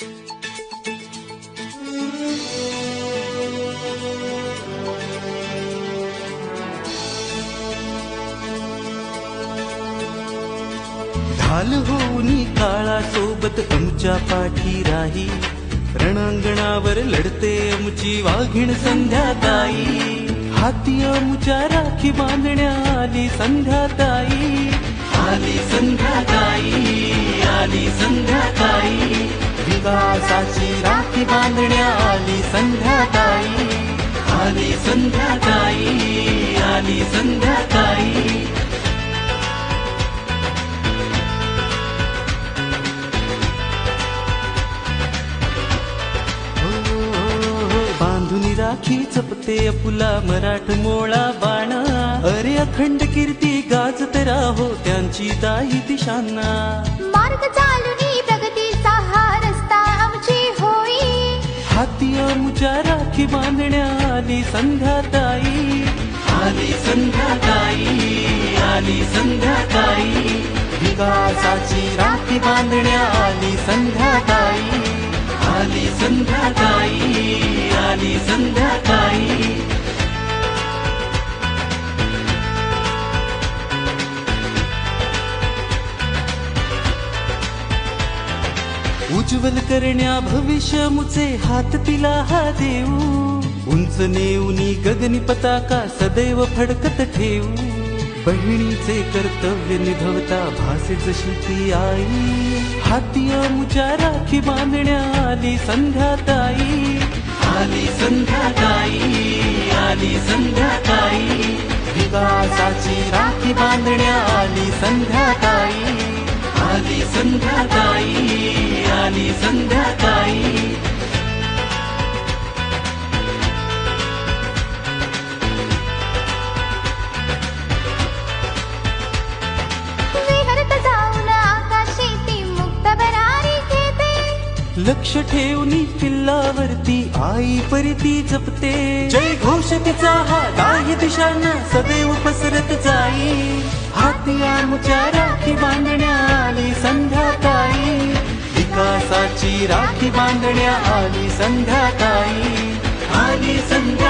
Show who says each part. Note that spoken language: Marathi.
Speaker 1: ढाल होऊनी काळा सोबत पाठी राही. रणांगणावर लढते आमची वाघीण संध्याताई. हाती आमच्या राखी बांधण्या आली संध्याताई. आली संध्याताई आली संध्या विकासाची राखी बांधण्या आली संध्याताई. आली संध्याताई आली संध्याताई. हो, हो, हो, बांधुनी राखी चपते अपुला मराठ मोळा बाणा. अरे अखंड कीर्ती गाजत राहो त्यांची दाही दिशांना.
Speaker 2: मार्ग चालुनी प्रगतीचा
Speaker 1: आमुच्या राखी बांधण्या आली संध्याताई. आली संध्याताई आली संध्याताई. विकासाची राखी बांधण्या आली संध्याताई. आली संध्याताई आली संध्याताई. उज्ज्वल करण्या भविष्य मुचे हात तिला हा देऊ. उंच नेऊनी गगनी पताका सदैव फडकत ठेवू बहिणीचे कर्तव्य निभवता भासे जशी ती आई. हाती अमुच्या राखी बांधण्या आली संध्याताई आली संध्याताई आली संध्याताई विकासाची राखी बांधण्या आली संध्याताई आली संध्याताई आली
Speaker 2: घेते.
Speaker 1: लक्ष ठेवनी किल्लावरती आई परिती जपते. जय घोष तिचा हा दाही दिशांना सदैव पसरत जाई. हाती आमच्या राखी बांधण्या आली संध्याकाळी. विकासाची राखी बांधण्या आली संध्याकाळी. आली संध्या